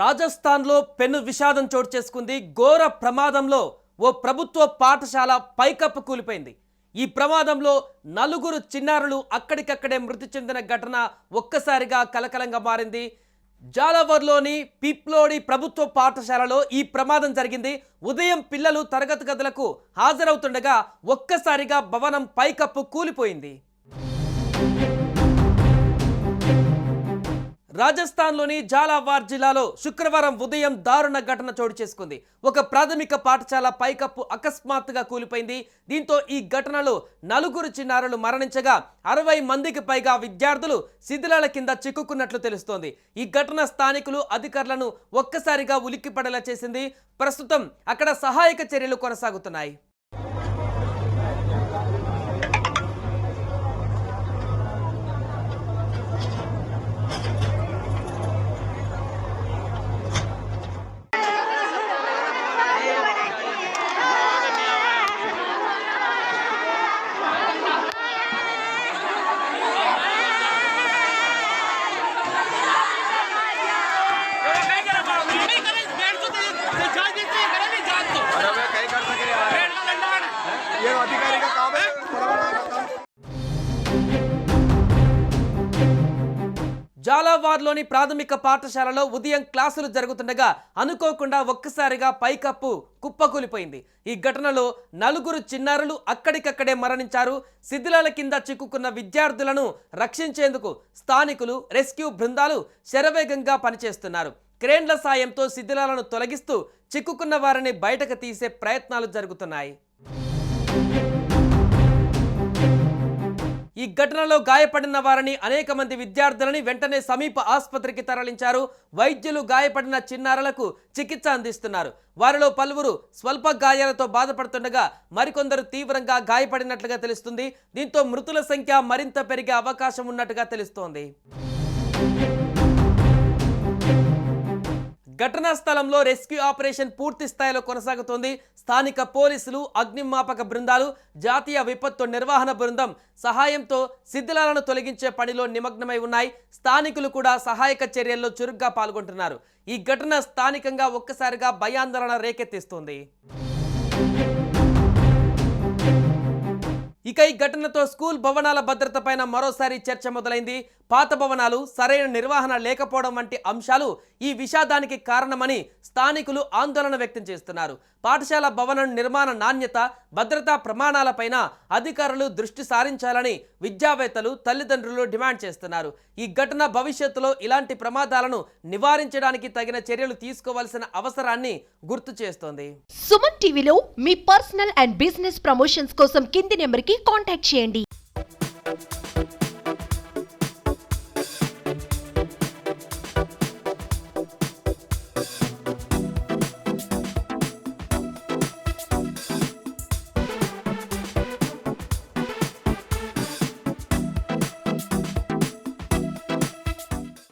రాజస్థాన్లో పెను విషాదం చోటు చేసుకుంది. ఘోర ప్రమాదంలో ఓ ప్రభుత్వ పాఠశాల పైకప్పు కూలిపోయింది. ఈ ప్రమాదంలో నలుగురు చిన్నారులు అక్కడికక్కడే మృతి చెందిన ఘటన ఒక్కసారిగా కలకలంగా మారింది. జాలవర్లోని పిప్లోడి ప్రభుత్వ పాఠశాలలో ఈ ప్రమాదం జరిగింది. ఉదయం పిల్లలు తరగతి గదులకు హాజరవుతుండగా ఒక్కసారిగా భవనం పైకప్పు కూలిపోయింది. రాజస్థాన్లోని జాలావార్ జిల్లాలో శుక్రవారం ఉదయం దారుణ ఘటన చోటు చేసుకుంది. ఒక ప్రాథమిక పాఠశాల పైకప్పు అకస్మాత్తుగా కూలిపోయింది. దీంతో ఈ ఘటనలో నలుగురు చిన్నారులు మరణించగా అరవై మందికి పైగా విద్యార్థులు శిథిలాల కింద చిక్కుకున్నట్లు తెలుస్తోంది. ఈ ఘటన స్థానికులు అధికారులను ఒక్కసారిగా ఉలిక్కిపడేలా చేసింది. ప్రస్తుతం అక్కడ సహాయక చర్యలు కొనసాగుతున్నాయి. నేను అధికారిగా జాలావార్లోని ప్రాథమిక పాఠశాలలో ఉదయం క్లాసులు జరుగుతుండగా అనుకోకుండా ఒక్కసారిగా పైకప్పు కుప్పకూలిపోయింది. ఈ ఘటనలో నలుగురు చిన్నారులు అక్కడికక్కడే మరణించారు. శిథిలాల కింద చిక్కుకున్న విద్యార్థులను రక్షించేందుకు స్థానికులు రెస్క్యూ బృందాలు శరవేగంగా పనిచేస్తున్నారు. క్రేన్ల సాయంతో శిథిలాలను తొలగిస్తూ చిక్కుకున్న వారిని బయటకు తీసే ప్రయత్నాలు జరుగుతున్నాయి. ఈ ఘటనలో గాయపడిన వారిని అనేక మంది విద్యార్థులని వెంటనే సమీప ఆసుపత్రికి తరలించారు. వైద్యులు గాయపడిన చిన్నారులకు చికిత్స అందిస్తున్నారు. వారిలో పలువురు స్వల్ప గాయాలతో బాధపడుతుండగా మరికొందరు తీవ్రంగా గాయపడినట్లుగా తెలుస్తుంది. దీంతో మృతుల సంఖ్య మరింత పెరిగే అవకాశం ఉన్నట్టుగా తెలుస్తోంది. ఘటనా స్థలంలో రెస్క్యూ ఆపరేషన్ పూర్తి స్థాయిలో కొనసాగుతోంది. స్థానిక పోలీసులు అగ్నిమాపక బృందాలు జాతీయ విపత్తు నిర్వహణ బృందం సహాయంతో శిథిలాలను తొలగించే పనిలో నిమగ్నమై ఉన్నాయి. స్థానికులు కూడా సహాయక చర్యల్లో చురుగ్గా పాల్గొంటున్నారు. ఈ ఘటన స్థానికంగా ఒక్కసారిగా భయాందోళన రేకెత్తిస్తోంది. ఇక ఈ ఘటనతో స్కూల్ భవనాల భద్రతపైన మరోసారి చర్చ మొదలైంది. పాత భవనాలు సరైన నిర్వహణ లేకపోవడం వంటి అంశాలు ఈ విషాదానికి కారణమని స్థానికులు ఆందోళన వ్యక్తం చేస్తున్నారు. పాఠశాల భవనం నిర్మాణ నాణ్యత భద్రతా ప్రమాణాలపైన అధికారులు దృష్టి సారించాలని విద్యావేత్తలు తల్లిదండ్రులు డిమాండ్ చేస్తున్నారు. ఈ ఘటన భవిష్యత్తులో ఇలాంటి ప్రమాదాలను నివారించడానికి తగిన చర్యలు తీసుకోవాల్సిన అవసరాన్ని గుర్తు చేస్తోంది. సుమన్ టీవీలో మీ పర్సనల్ అండ్ బిజినెస్ ప్రమోషన్స్ కోసం కింది నెంబర్కి కాంటాక్ట్ చేయండి.